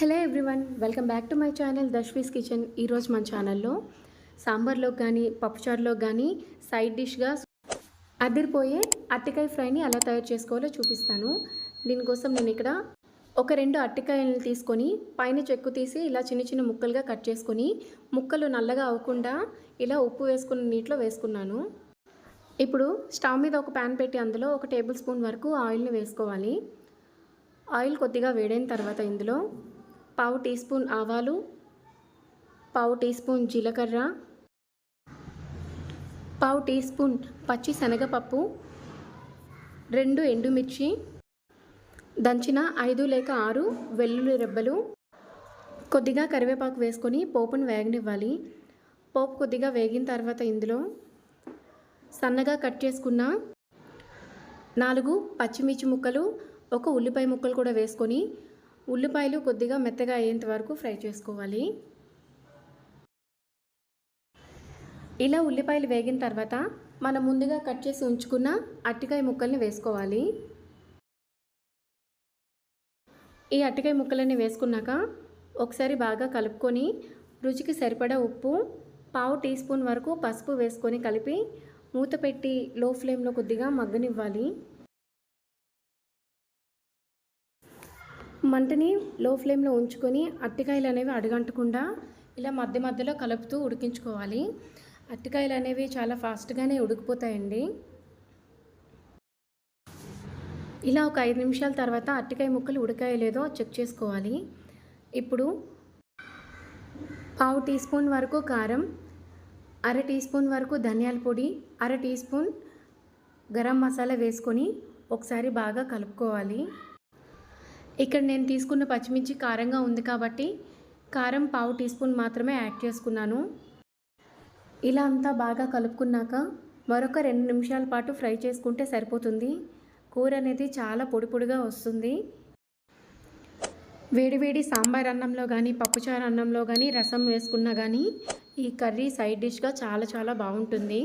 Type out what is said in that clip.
Hello everyone welcome back to my channel దశ్వీస్ kitchen. ఈరోజు మన ఛానల్లో సాంబార్లో కానీ పప్పుచారులో కానీ సైడ్ డిష్గా అదిరిపోయే అట్టికాయ ఫ్రైని ఎలా తయారు చేసుకోవాలో చూపిస్తాను. దీనికోసం నేను ఇక్కడ ఒక రెండు అట్టికాయలను తీసుకొని పైన చెక్కు తీసి ఇలా చిన్న చిన్న ముక్కలుగా కట్ చేసుకొని ముక్కలు నల్లగా అవ్వకుండా ఇలా ఉప్పు వేసుకున్న నీటిలో వేసుకున్నాను. ఇప్పుడు స్టవ్ మీద ఒక ప్యాన్ పెట్టి అందులో ఒక టేబుల్ స్పూన్ వరకు ఆయిల్ని వేసుకోవాలి. ఆయిల్ కొద్దిగా వేడైన తర్వాత ఇందులో పావు టీ స్పూన్ ఆవాలు పావు టీ స్పూన్ జీలకర్ర పావు టీ స్పూన్ పచ్చి శనగపప్పు రెండు ఎండుమిర్చి దంచిన ఐదు లేక ఆరు వెల్లుల్లి రెబ్బలు కొద్దిగా కరివేపాకు వేసుకొని పోపును వేగనివ్వాలి. పోపు కొద్దిగా వేగిన తర్వాత ఇందులో సన్నగా కట్ చేసుకున్న నాలుగు పచ్చిమిర్చి ముక్కలు ఒక ఉల్లిపాయ ముక్కలు కూడా వేసుకొని ఉల్లిపాయలు కొద్దిగా మెత్తగా అయ్యేంత వరకు ఫ్రై చేసుకోవాలి. ఇలా ఉల్లిపాయలు వేగిన తర్వాత మనం ముందుగా కట్ చేసి ఉంచుకున్న అట్టికాయ ముక్కల్ని వేసుకోవాలి. ఈ అట్టికాయ ముక్కలన్నీ వేసుకున్నాక ఒకసారి బాగా కలుపుకొని రుచికి సరిపడా ఉప్పు పావు టీ స్పూన్ వరకు పసుపు వేసుకొని కలిపి మూత పెట్టి లో ఫ్లేమ్లో కొద్దిగా మగ్గనివ్వాలి. మంటని లో ఫ్లేమ్లో ఉంచుకొని అట్టికాయలు అనేవి అడగంటకుండా ఇలా మధ్య మధ్యలో కలుపుతూ ఉడికించుకోవాలి. అట్టికాయలు అనేవి చాలా ఫాస్ట్గానే ఉడికిపోతాయండి. ఇలా ఒక ఐదు నిమిషాల తర్వాత అట్టికాయ ముక్కలు ఉడకాయ లేదో చెక్ చేసుకోవాలి. ఇప్పుడు పావు టీ స్పూన్ వరకు కారం అర టీ స్పూన్ వరకు ధనియాల పొడి అర టీ స్పూన్ గరం మసాలా వేసుకొని ఒకసారి బాగా కలుపుకోవాలి. ఇక్కడ నేను తీసుకున్న పచ్చిమిర్చి కారంగా ఉంది కాబట్టి కారం పావు టీ స్పూన్ మాత్రమే యాడ్ చేసుకున్నాను. ఇలా అంతా బాగా కలుపుకున్నాక మరొక రెండు నిమిషాల పాటు ఫ్రై చేసుకుంటే సరిపోతుంది. కూర అనేది చాలా పొడి పొడిగా వస్తుంది. వేడివేడి సాంబార్ అన్నంలో కానీ పప్పుచారు అన్నంలో కానీ రసం వేసుకున్నా కానీ ఈ కర్రీ సైడ్ డిష్గా చాలా చాలా బాగుంటుంది.